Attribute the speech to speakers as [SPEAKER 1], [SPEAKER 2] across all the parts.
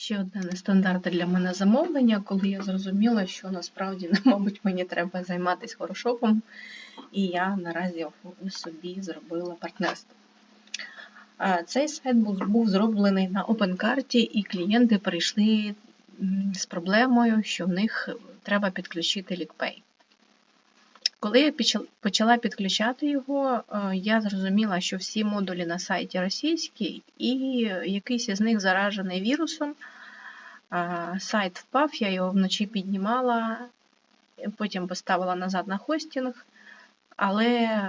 [SPEAKER 1] Ще одне нестандартне для мене замовлення, коли я зрозуміла, що насправді, мабуть, мені треба займатися хорошопом, і я наразі собі зробила партнерство. Цей сайт був, зроблений на опенкарті, і клієнти прийшли з проблемою, що в них треба підключити LeakPay. Коли я почала підключати його, е, я зрозуміла, що всі модулі на сайті російські, і якийсь із них заражений вірусом. Сайт впав, я його вночі піднімала, потім поставила назад на хостинг, але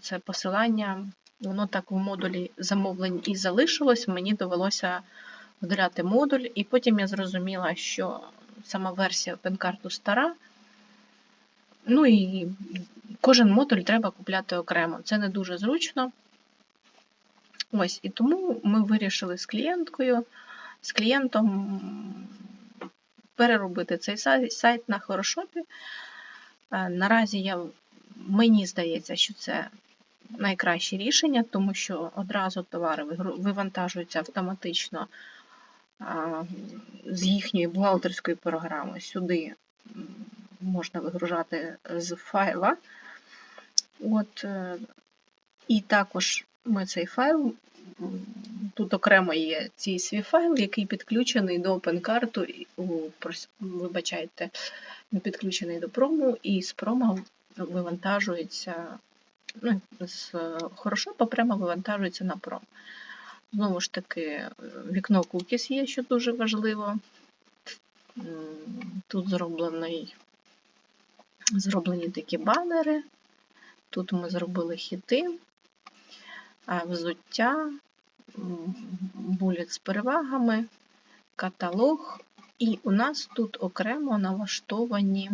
[SPEAKER 1] це посилання, воно так в модулі замовлень і залишилось. Мені довелося вдаряти модуль, і потім я зрозуміла, що сама версія OpenCart стара. Ну і кожен модуль треба купляти окремо. Це не дуже зручно. Ось, і тому ми вирішили з клієнткою, з клієнтом переробити цей сайт на хорошопі. Е, Наразі я, мені здається, що це найкраще рішення, тому що одразу товари вивантажуються автоматично з їхньої бухгалтерської програми сюди можна вигружати з файла. От, е, і також ми цей файл, тут окремо є цей свій файл, який підключений до OpenCart, вибачайте, підключений до прому, і з промо вивантажується, ну, з хорошопа прямо вивантажується на пром. Знову ж таки, е, вікно cookies є, що дуже важливо. Тут зроблений, зроблені такі банери. Тут ми зробили хіти, взуття, м, булет з перевагами, каталог. І у нас тут окремо налаштовані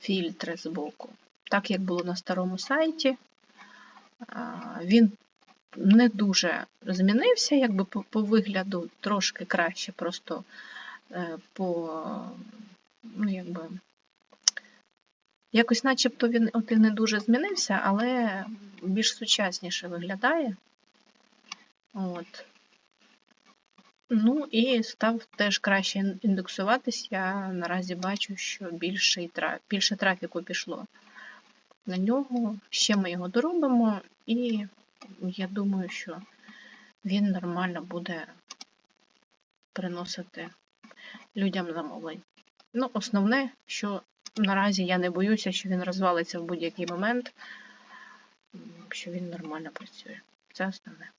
[SPEAKER 1] фільтри з боку. Так як було на старому сайті, він не дуже змінився, якби по, по вигляду трошки краще, просто е, по ну, якби, якось начебто він і не дуже змінився, але більш сучасніше виглядає. От. Ну і став теж краще ін- індексуватись. Я наразі бачу, що більше, більше трафіку пішло на нього. Ще ми його доробимо, і я думаю, що він нормально буде приносити людям замовлень. Ну, основне, що наразі я не боюся, що він розвалиться в будь-який момент, якщо що він нормально працює. Це основне.